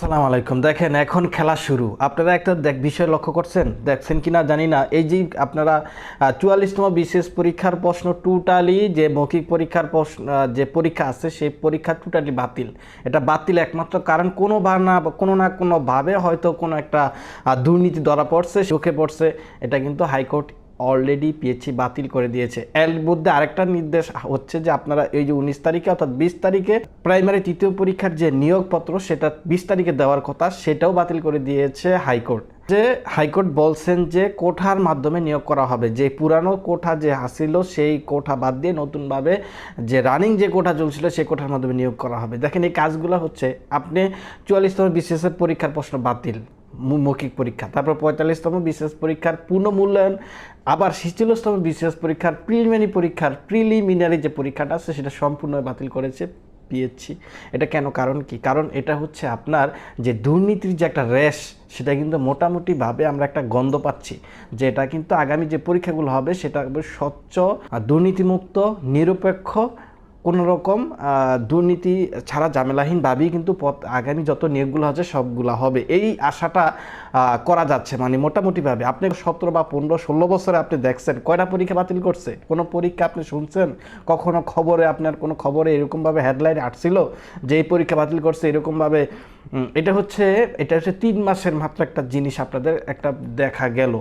সালাম আলাইকুম। দেখেন, এখন খেলা শুরু। আপনারা একটা দেখ, বিষয় লক্ষ্য করছেন? দেখছেন কিনা জানি না। এই যে আপনারা চুয়াল্লিশতম বিশেষ পরীক্ষার প্রশ্ন টোটালি যে মৌখিক পরীক্ষার প্রশ্ন যে পরীক্ষা আছে, সেই পরীক্ষা টোটালি বাতিল। এটা বাতিল একমাত্র কারণ কোনো বা না, কোনো না কোনোভাবে হয়তো কোনো একটা দুর্নীতি ধরা পড়ছে, চোখে পড়ছে। এটা কিন্তু হাইকোর্ট অলরেডি পিএইচসি বাতিল করে দিয়েছে। এর মধ্যে আরেকটা নির্দেশ হচ্ছে যে আপনারা এই যে উনিশ তারিখে অর্থাৎ বিশ তারিখে প্রাইমারি তৃতীয় পরীক্ষার যে নিয়োগপত্র, সেটা বিশ তারিখে দেওয়ার কথা, সেটাও বাতিল করে দিয়েছে হাইকোর্ট। যে হাইকোর্ট বলছেন যে কোঠার মাধ্যমে নিয়োগ করা হবে। যে পুরানো কোঠা যে আসিল সেই কোঠা বাদ দিয়ে নতুনভাবে যে রানিং যে কোঠা চলছিল, সেই কোঠার মাধ্যমে নিয়োগ করা হবে। দেখেন এই কাজগুলো হচ্ছে, আপনি চুয়াল্লিশতম বিশেষের পরীক্ষার প্রশ্ন বাতিল। মৌখিক পরীক্ষা। তারপর পঁয়তাল্লিশতম বিশেষ পরীক্ষার পুনঃমূল্যায়ন, আবার ছেচল্লিশতম বিশেষ পরীক্ষার প্রিলিমিনারি পরীক্ষার প্রিলিমিনারি যে পরীক্ষাটা আছে, সেটা সম্পূর্ণ বাতিল করেছে পিএইচসি এটা কেন, কারণ কি? কারণ এটা হচ্ছে আপনার যে দুর্নীতির যে একটা রেশ সেটা কিন্তু মোটামুটিভাবে আমরা একটা গন্ধ পাচ্ছি যে এটা কিন্তু আগামী যে পরীক্ষাগুলো হবে, সেটা স্বচ্ছ, দুর্নীতিমুক্ত, নিরপেক্ষ কোনো রকম দুর্নীতি ছাড়া ঝামেলাহীনভাবেই কিন্তু পথ, আগামী যত নিয়োগগুলো আছে সবগুলো হবে। এই আশাটা করা যাচ্ছে মানে মোটামুটিভাবে আপনি সতেরো বা পনেরো, ষোলো বছরে আপনি দেখছেন, কয়টা পরীক্ষা বাতিল করছে? কোনো পরীক্ষা আপনি শুনছেন? কখনো খবরে আপনার কোনো খবরে এরকমভাবে হেডলাইন আসছিল যে এই পরীক্ষা বাতিল করছে এরকমভাবে এটা হচ্ছে এটা হচ্ছে তিন মাসের মাত্র একটা জিনিস আপনাদের একটা দেখা গেল।